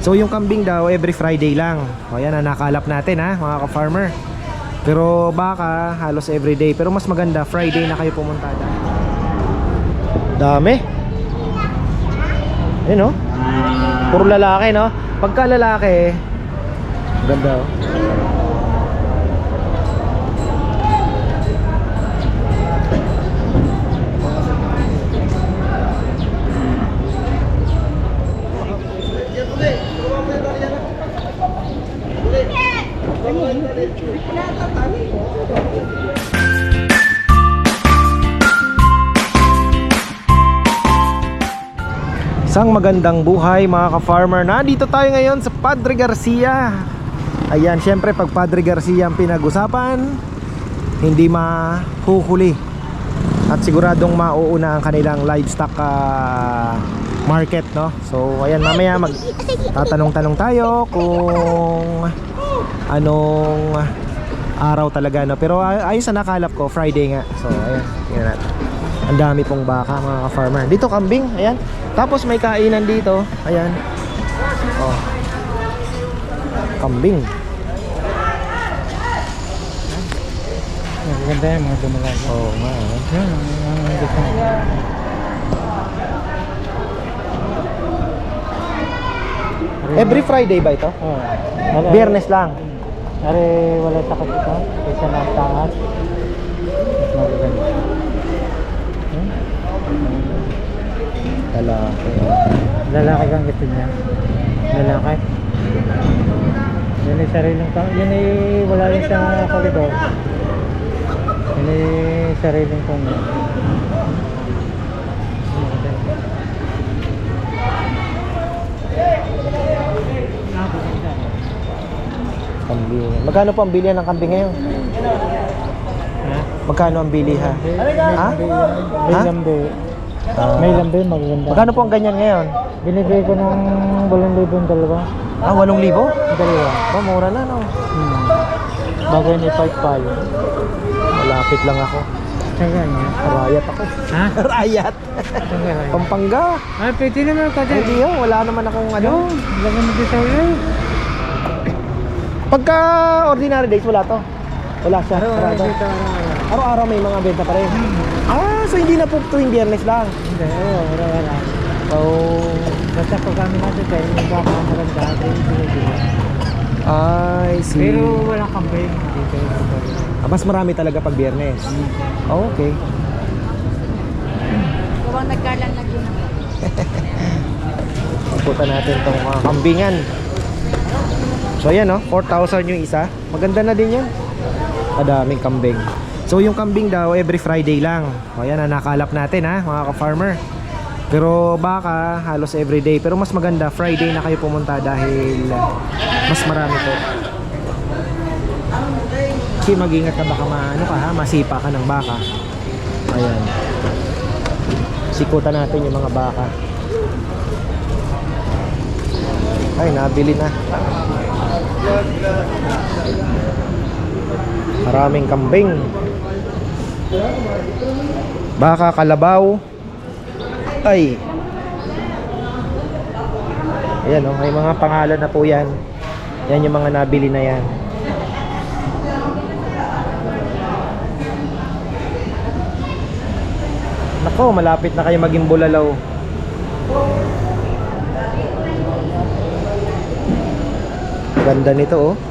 So yung kambing daw every Friday lang. O yan na nakalap natin ha mga ka-farmer. Pero baka halos every day. Pero mas maganda Friday na kayo pumunta dahil. Dami. Ayun oh. Puro lalaki no. Pagka lalaki, ganda oh. Isang magandang buhay mga ka-farmer. Nandito tayo ngayon sa Padre Garcia. Ayan, syempre pag Padre Garcia ang pinag-usapan, hindi mahuhuli. At siguradong mauuna ang kanilang livestock ah, market, no? So, ayan, mamaya mag tatanong-tanong tayo kung anong araw talaga, no? Pero ay- ayun sa nakalap ko, Friday nga. So, ayan, tingnan natin. Ang dami pong baka mga ka-farmer. Dito kambing, ayan. Tapos may kainan dito, ayan. Oh. Kambing. Maganda yung mga dumalag. Oo oh, nga. eh. Yan, ang ang gusto. Every Friday ba ito? Oh. Wala, Biyernes lang. Are, wala takot ito. Kaysa na taas. Mas magaganda. Hmm? Lalaki. Lalaki kang gusto niya. Lalaki. Yan ay sariling tao. Yan ay wala rin sa koridor. Yan ay sariling kong Kambing. Magkano po ang bilihan ng kambing ngayon? Ha? Magkano ang bili ha? Ha? Ha? Ah. May lambe, magaganda. Magkano po ang ganyan ngayon? Binibigay ko ng 8,000 dalawa. Ah, 8,000? Dalawa. Ba, mura na no? Hmm. Bago yun i-fight pa yun. Malapit lang ako. Saka niya. Rayat ako. Ha? Rayat. Saka niya. Pampanga. Ay, pwede naman ka Hindi yun, wala naman akong ano. Ano? Lagyan mo din sa ulo. Pagka ordinary days, wala to. Wala siya. Araw-araw Sarado. dito, araw-araw. Araw-araw may mga benta pa rin. Ah, so hindi na po tuwing biyernes lang. Hindi, oo, araw-araw. So, Basta pag kami natin tayo, yung baka maganda, tayo binibigay. I see. Pero wala campaign dito. Ah, mas marami talaga pag biyernes. Oh, okay. Gawang nagkalan na din. Pupunta natin itong mga kambingan. So ayan oh, 4,000 yung isa. Maganda na din yan. Kadaming kambing. So yung kambing daw every Friday lang. O yan, na nakalap natin ha, mga ka-farmer. Pero baka halos every day. Pero mas maganda Friday na kayo pumunta dahil mas marami po. Kasi mag-ingat ka baka maano ka ha, masipa ka ng baka. Ayan. Sikutan natin yung mga baka. Ay, nabili na. Maraming kambing. Baka kalabaw. Ay. Ayan oh, may mga pangalan na po yan. Yan yung mga nabili na yan. Nako, malapit na kayo maging bulalaw. Ganda nito oh.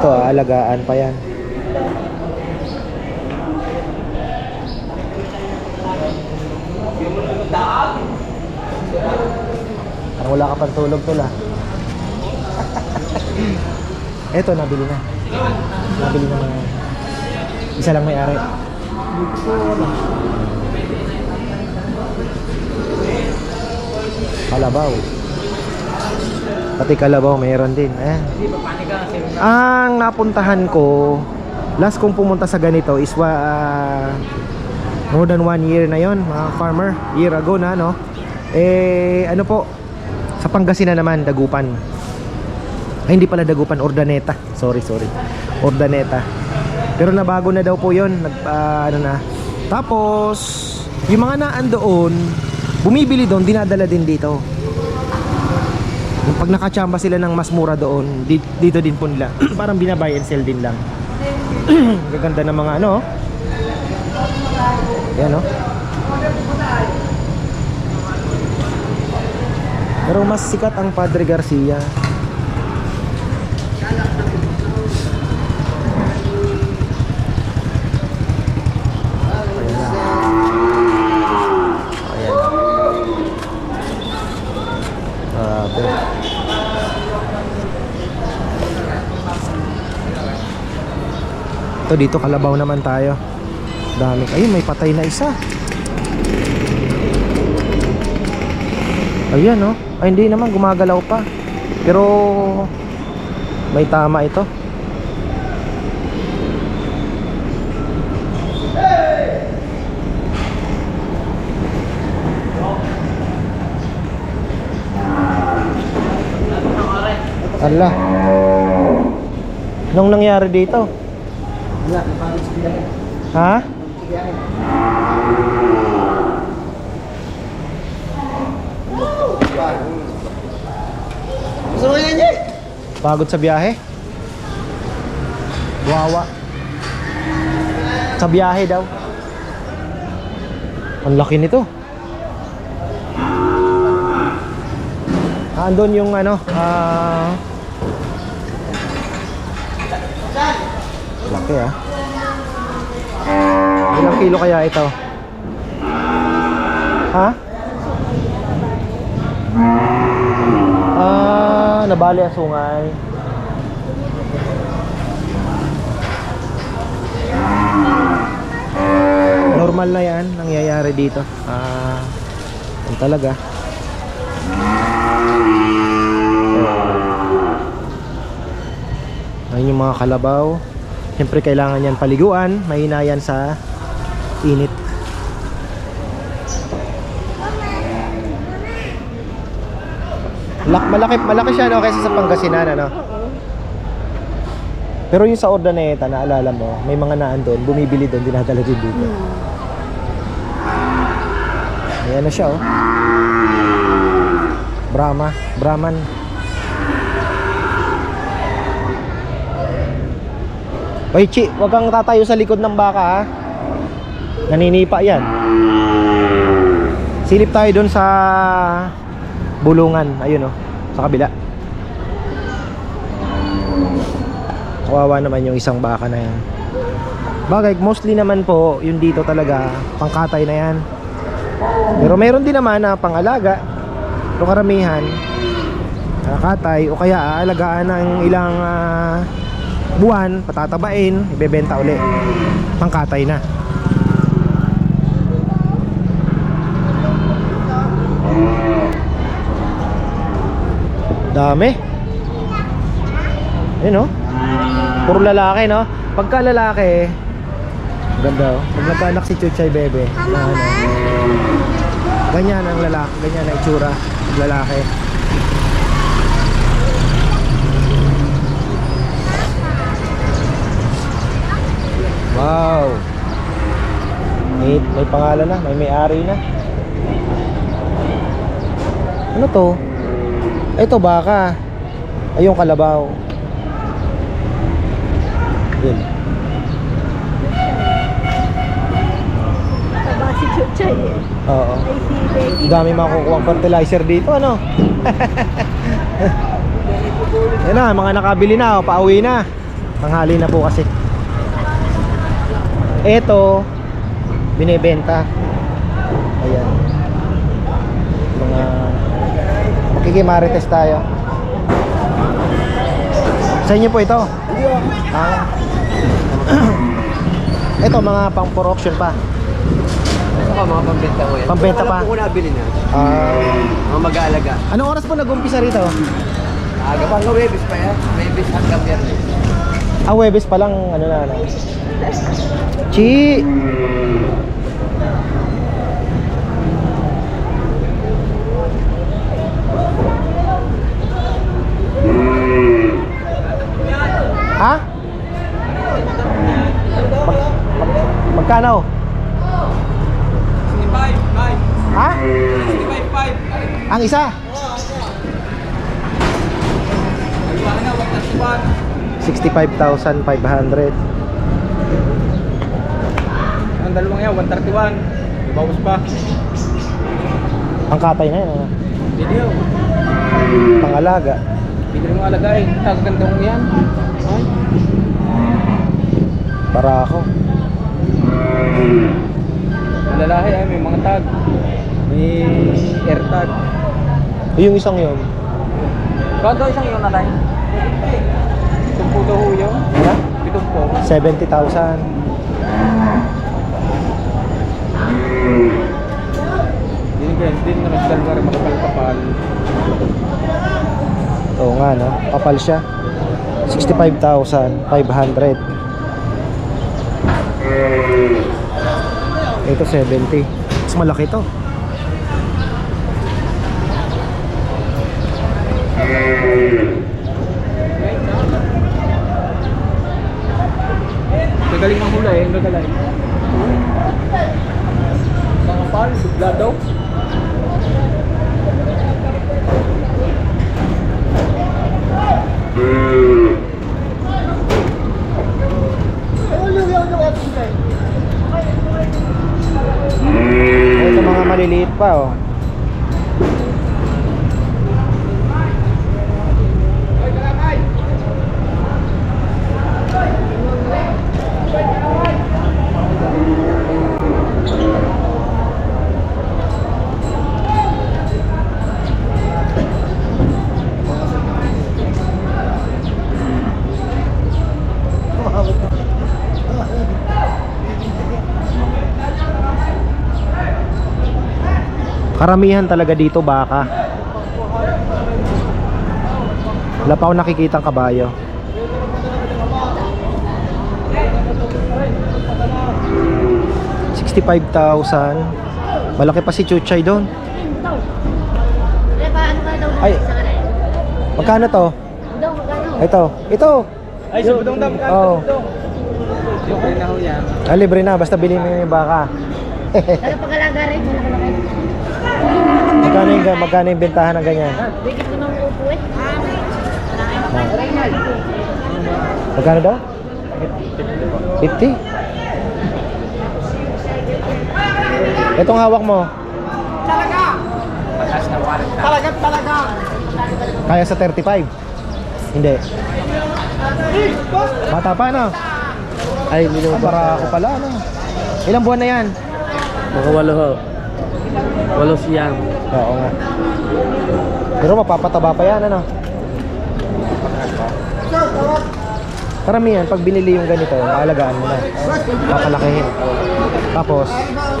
Ito alagaan pa yan. Parang wala ka pang tulog tol ah. Ito, nabili na. Nabili na mga isa lang may-ari. Kalabaw. Pati kalabaw mayroon din. Eh. Ang napuntahan ko, last kong pumunta sa ganito is ah, more than one year na yon mga farmer. Year ago na, no? Eh, ano po, sa Pangasinan naman, Dagupan. Ay, hindi pala Dagupan, Ordaneta. Sorry, sorry. Ordaneta. Pero nabago na daw po yon Nag, ah, ano na. Tapos, yung mga naan doon, bumibili doon, dinadala din dito. Pag nakachamba sila ng mas mura doon, di- dito din po nila. Parang binabuy and sell din lang. Gaganda ng mga ano. oh. Yan oh. Pero mas sikat ang Padre Garcia. Ito dito kalabaw naman tayo. Dami. Ayun, may patay na isa. Ayan, no? Ay, hindi naman, gumagalaw pa. Pero, may tama ito. Ala. Anong nangyari dito? Ha? Pagod sa biyahe? Wawa. Sa biyahe daw. Ang laki nito. Ah, andun yung ano, ah... laki ah. Ilang kilo kaya ito? Ha? Ah, nabali ang sungay. Normal na yan, nangyayari dito. Ah, yan talaga. Ayun yung mga kalabaw. Siyempre kailangan yan paliguan, mahina yan sa init. Lak malaki malaki siya no kaysa sa Pangasinan ano. Pero yung sa Ordaneta, naalala mo, may mga naan doon, bumibili doon, dinadala din dito. Ayan na siya oh. Brahma, Brahman. Oy, Chi, wag kang tatayo sa likod ng baka ha. Naninipa yan. Silip tayo doon sa bulungan. Ayun oh, sa kabila. Kawawa naman yung isang baka na yan. Bagay, mostly naman po, yung dito talaga, pangkatay na yan. Pero meron din naman na pangalaga. Pero karamihan, ah, katay o kaya aalagaan ng ilang ah, buwan, patatabain, ibebenta uli. Pangkatay na. Dami. Ayun oh. Puro lalaki no. Pagka lalaki, ganda oh. Pag nagkaanak si Chuchay Bebe, na ano, ganyan ang lalaki, ganyan ang itsura ng lalaki. Wow. May, may pangalan na, may may-ari na. Ano to? Ito baka. Ay yung kalabaw. Yun. Taba si Chuchay eh. Oo. Ang dami makukuha fertilizer dito, ano? Yan na, mga nakabili na, oh, pauwi na. Tanghali na po kasi. Ito, binebenta. Ayan. Mga makikimarites tayo. Sa inyo po ito? Ah. ito, mga pang for auction pa. Ito ka mga pambenta ko yan. Pambenta Alam pa? ko kung nabili na. Ah. Mga mag-aalaga. anong oras po nag-umpisa rito? Aga pa nga Webis pa yan. Webis hanggang biyernes. Ah, Webes pa lang, ano na, ano. Chi! Ha? Mag, mag, magkano? Ha? Ang isa? 65,500 Ang dalawang yan, 131. Bawas pa. Ang katay na yun, ano? Video. Pangalaga. Hindi mo alagay. Tagaganda ko yan. Ay. Para ako. Ang lalaki ay may mga tag. May air tag. Yung isang yun. Kado isang yun na tayo. Itong puto ho yun. Ano? Itong po. 70,000. Hindi guys, din na nagdalwa rin makapal-kapal. Oo nga, no? Kapal siya. 65,500. Ito 70. Mas malaki to. Gagaling ng hula eh, gagaling. Mga pal, bigla daw. Ito mga maliliit pa, oh. Karamihan talaga dito baka. Wala pa ako nakikitang kabayo. Sixty-five thousand. Malaki pa si Chuchay doon. Ay. Magkano to? Ito. Ito. Ay, sa budong dam, Oo. Oh. Okay na ho yan. Ah, libre na. Basta bilhin mo yung baka. Ano pag-alaga rin? Wala ka na kayo. Magkano yung, magkano yung bentahan ng ganyan? Bigit mo ng upo eh. Magkano daw? 50? Itong hawak mo? Mataas na 40. Kaya sa 35? Hindi. Bata pa, no? Ay, hindi Ah, para ako pala, ano? Ilang buwan na yan? Mga walo ho. Walo siyang. Oo nga. Pero mapapataba pa yan, ano? Karamihan, pag binili yung ganito, maalagaan mo na. Papalakihin. Tapos,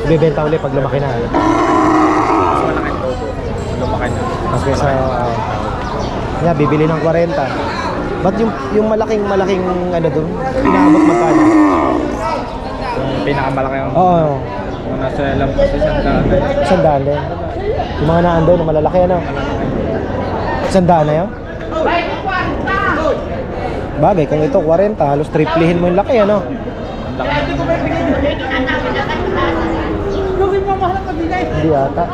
bibenta ulit pag lumaki na. Mas malaki po po. Lumaki na. Mas kesa, uh, nga, bibili ng 40. Ba't yung, yung malaking, malaking, ano dun, inaabot magkano? Yung pinakamalaki yung Oo, yung nasa isang daan na yun. isang daan din. Yung mga naandun, yung malalaki, ano? Isang daan na yun? Bagay, kung ito 40, halos triplihin mo yung laki, ano? Ang laki ng Hindi ata.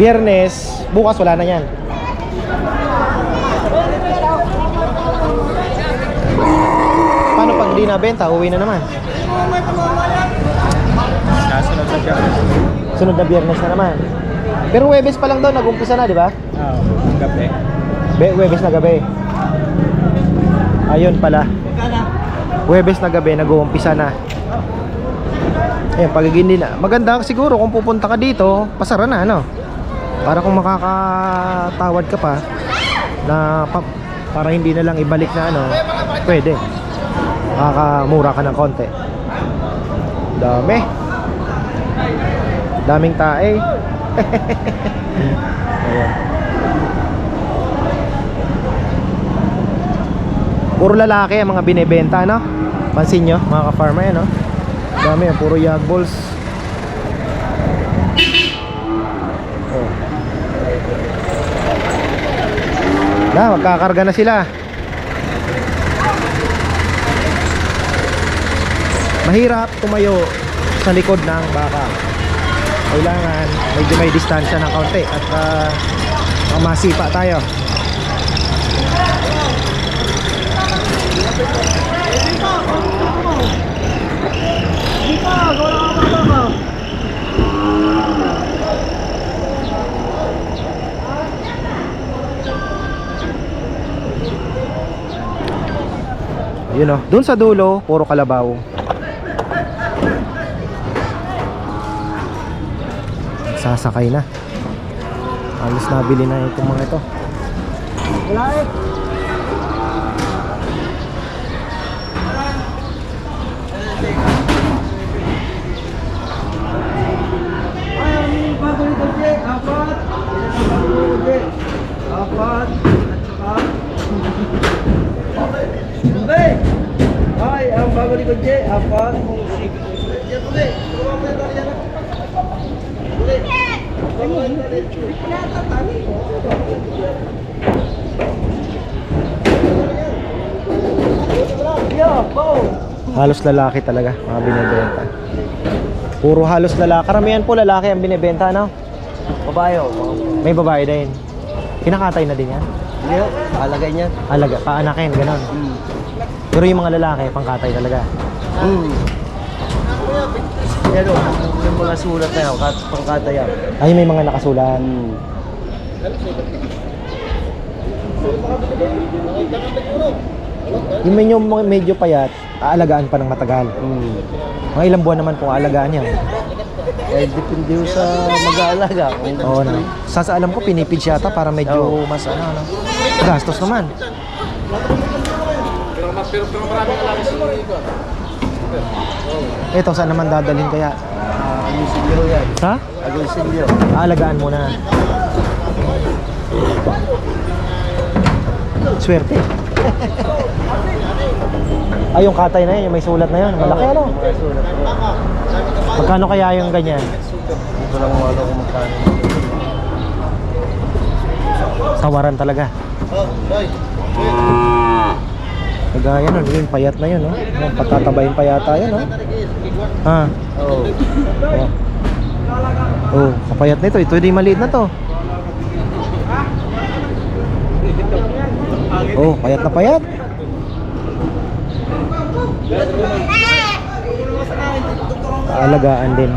Biyernes, bukas wala na yan. Paano pag di nabenta, uwi na naman? Kasunod sa biyernes. Sunod na biyernes na naman. Pero Webes pa lang daw, nag-umpisa na, di ba? Oo, ang gabi. Be, Webes na gabi. Ayun pala. Webes na gabi, nag-uumpisa na. Ayun, pagiging nila. Maganda siguro kung pupunta ka dito, pasara na, ano? Para kung makakatawad ka pa, na pa, para hindi na lang ibalik na ano, pwede. Makakamura ka ng konti. Dami. Daming tae. Puro lalaki ang mga binebenta, no? Pansin nyo, mga ka-farmer, no? Dami puro yag balls. Na, magkakarga na sila. Mahirap tumayo sa likod ng baka. Kailangan medyo may distansya ng kaunti at ah, uh, masipa tayo. Yun o. Doon sa dulo, puro kalabaw. Sasakay na. Alos nabili na itong mga ito. Wala eh. Ay, ang bago ni Kudje, apat. Halos lalaki talaga, mga binibenta. Puro halos lalaki. Karamihan po lalaki ang binibenta, no? Babae oh. May babae din. Kinakatay na din yan. Hindi alagay niya. Alaga, paanakin, ganon. Pero yung mga lalaki, pangkatay talaga. Yan oh, yung mga sulat na yan, kat pangkata yan. Ay, may mga nakasulan. Yung medyo, medyo payat, aalagaan pa ng matagal. Hmm. Mga ilang buwan naman kung aalagaan yan. Eh, depende yun sa mag-aalaga. Kung Oo na. Sa sa alam ko, pinipid siya ata para medyo mas ano, ano. Gastos naman. Ito, saan naman dadalhin kaya? Agoncillo yan. Sa? Agoncillo. Aalagaan muna. Swerte. Ay, yung katay na yun, yung may sulat na yun. Malaki ano? Magkano kaya yung ganyan? Ito lang mga ano kung magkano. Sawaran talaga. Kagaya nun, yun, payat na yun, no? Yung Patatabayin pa yata yun, no? Ha? Oo. Oh. Oh, kapayat nito. Ito hindi maliit na to. Oh, payat na payat. Alagaan din.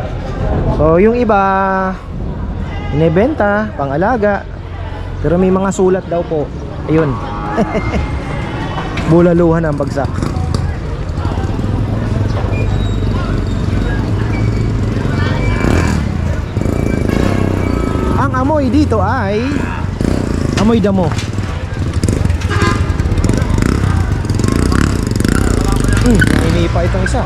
So, yung iba inebenta, pang-alaga. Pero may mga sulat daw po. Ayun. Bulaluhan ang bagsak. Ang amoy dito ay amoy damo. Hmm, hindi pa itong isa.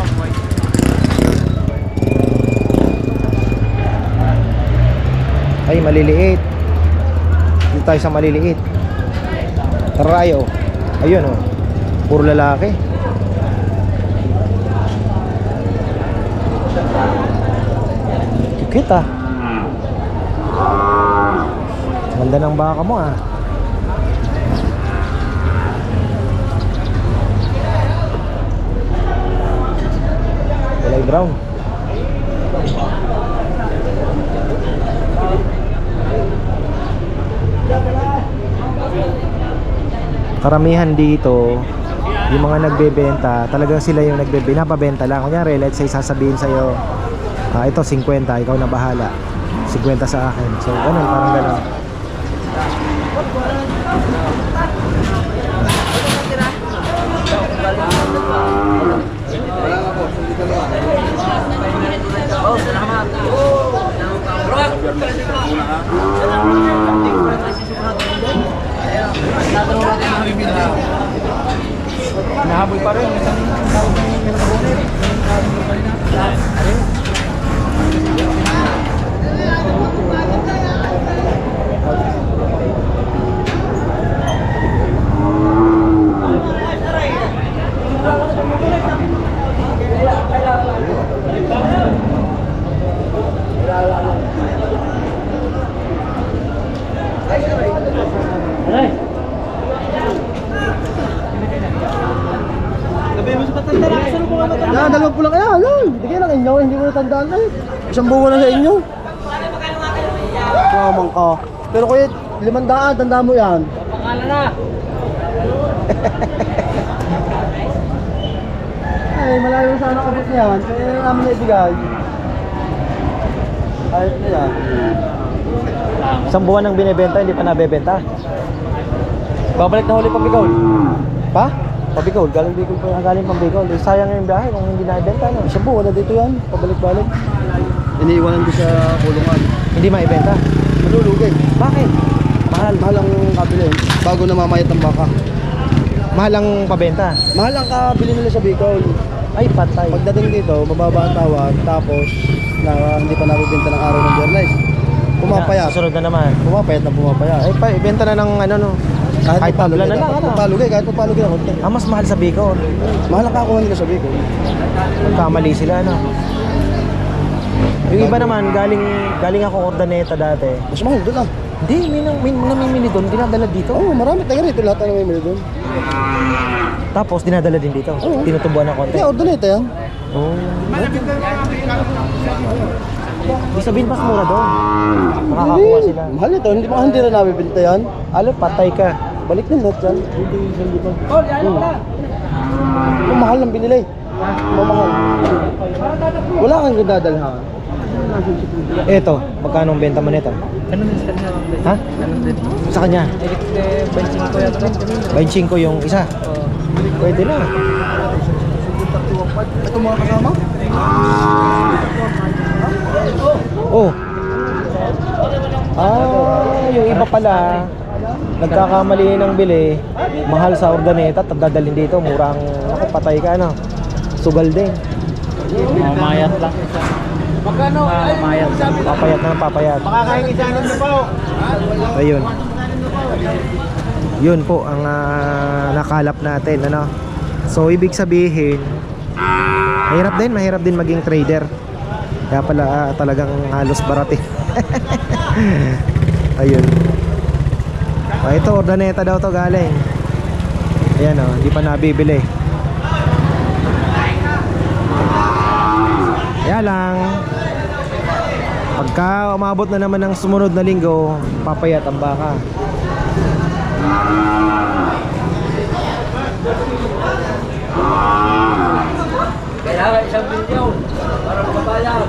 Ay, maliliit. Dito tayo sa maliliit. Tarayo. Ayun oh. Puro lalaki. Kita. Ganda ng baka mo ah. Kulay brown. Karamihan dito, yung mga nagbebenta, talagang sila yung nagbebenta, napabenta lang. Kunyari, let's say sasabihin sa'yo, ah, ito 50, ikaw na bahala. 50 sa akin. So, ganun, parang ganun. Nahabol pa rin. Limandaan, tanda mo yan. Pangalan na. Ay, malayo sana kabot niyan. Kaya na namin na ibigay. Ayos na yan. Isang buwan nang binebenta, hindi pa nabebenta. Babalik na huli pag ikaw. Pa? Pabicol, galing Bicol pa, galing pang Bicol. Eh, sayang yung biyahe kung hindi nabenta, no? Isang buwan na dito yan. Pabalik-balik. Iniiwanan ko sa kulungan. Hindi maibenta. Malulugi. Bakit? Mahal. Mahal ang kabili. Bago namamayat ang baka. Mahal ang pabenta. Mahal ang kabili nila sa Bicol. Ay, patay. Pagdating dito, mababa ang tawad. Tapos, na, hindi pa nabibenta ng araw ng Bernays. Pumapayat. Susunod na naman. Pumapayat na pumapayat. Ay, pa, ibenta na ng ano, no? Kahit tabla na lang, ano? Palugi, kahit palugi na konti. Ah, mas mahal sa Bicol. Mahal ang kakuha nila sa Bicol. Kamali sila, ano? Yung iba naman, galing galing ako Ordaneta dati. Mas mahal doon ah. Hindi, may, nang- may namimili doon, dinadala dito. Oo, oh, marami taga rito. Lahat na may mili doon. Tapos dinadala din dito. Oo. Tinutubuan ng konti. Kaya ordinate yan. Oh. Ibig sabihin mas mura doon. Makakakuha sila. Mahal ito. Hindi ba hindi na nabibinta yan? Alo, patay ka. Balik din lahat yan. Hindi hindi pa. Hmm. Ang mahal ng binili. Mamahal. Wala kang dadalhan. Eto, magkano ang benta mo nito? Ano din sa kanya? Ha? Ano din? Sa kanya? Eh, benching ko yata. 25 yung isa. Pwede na. Ito mga kasama? Oh. Ah, yung iba pala, nagkakamali ng bili, mahal sa organeta, at dadalhin dito, murang, ako patay ka, ano, sugal din. Mamayat lang. Magkano? Mamayat. Papayat na papayat. Makakahingi sa anin po. Ayun. Yun po ang ah, nakalap natin, ano. So, ibig sabihin, mahirap din, mahirap din maging trader. Kaya pala ah, talagang halos barat eh. Ayun. Ah, ito, ordaneta daw to galing. Ayan oh, hindi pa nabibili. Kaya lang, pagka umabot na naman ng sumunod na linggo, papayat ang baka. Kailangan isang milyon para makabayad.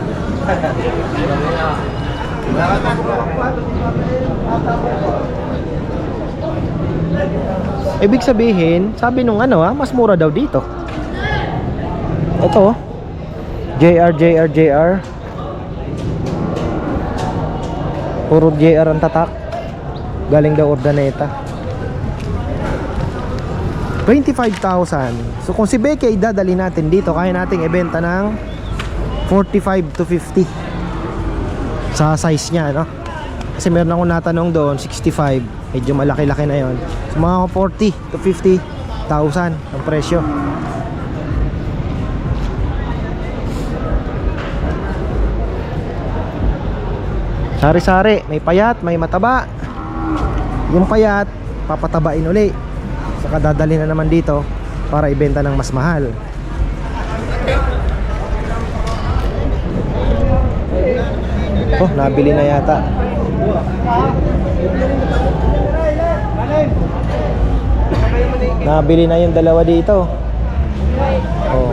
Ibig sabihin, sabi nung ano ah, mas mura daw dito. Ito oh. JR, JR, JR. Puro JR ang tatak. Galing daw Ordaneta. 25,000. So kung si Becky dadali natin dito, kaya nating ibenta ng 45 to 50 sa size niya, no? Kasi meron akong natanong doon, 65. Medyo malaki-laki na yon. So mga 40 to 50,000 ang presyo. Sari-sari, may payat, may mataba. Yung payat, papatabain uli. Saka dadali na naman dito para ibenta ng mas mahal. Oh, nabili na yata. Nabili na yung dalawa dito. Oh.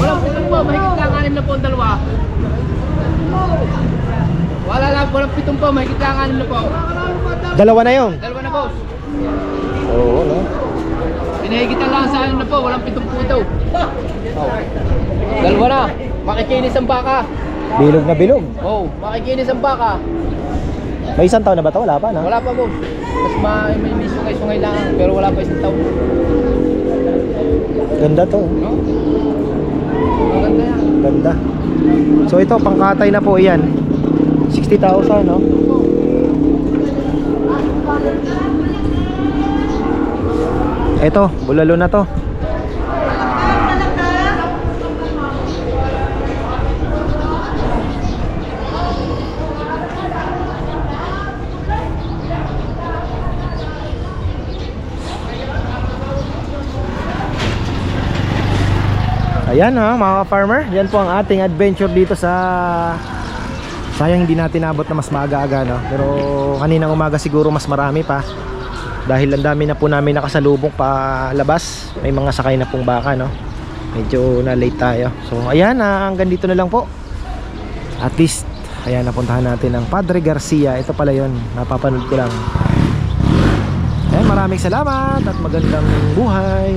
Walang pitong po, mahigit lang anim na po ang dalawa. Wala lang, walang pitong anim na po. Dalawa na yun. Dalawa na boss. Oo, no? Pinahigitan lang sa anim na po, walang pitong po daw. Dalawa na, makikinis ang baka. Bilog na bilog. Oh, makikinis ang baka. May isang taon na ba ito? Wala pa, no? Wala pa boss. Mas ma may mismo sungay-sungay lang. Pero wala pa isang taon. Ganda to. No? Maganda yan. Ganda. So ito, pangkatay na po yan. 60,000, no? Ito, bulalo na to. Ayan ha mga farmer Yan po ang ating adventure dito sa Sayang hindi natin nabot na mas maaga-aga no? Pero kaninang umaga siguro mas marami pa. Dahil ang dami na po namin nakasalubong pa labas. May mga sakay na pong baka no? Medyo na late tayo. So ayan ha hanggang dito na lang po. At least Ayan napuntahan natin ang Padre Garcia. Ito pala yon napapanood ko lang. Ayan maraming salamat At magandang buhay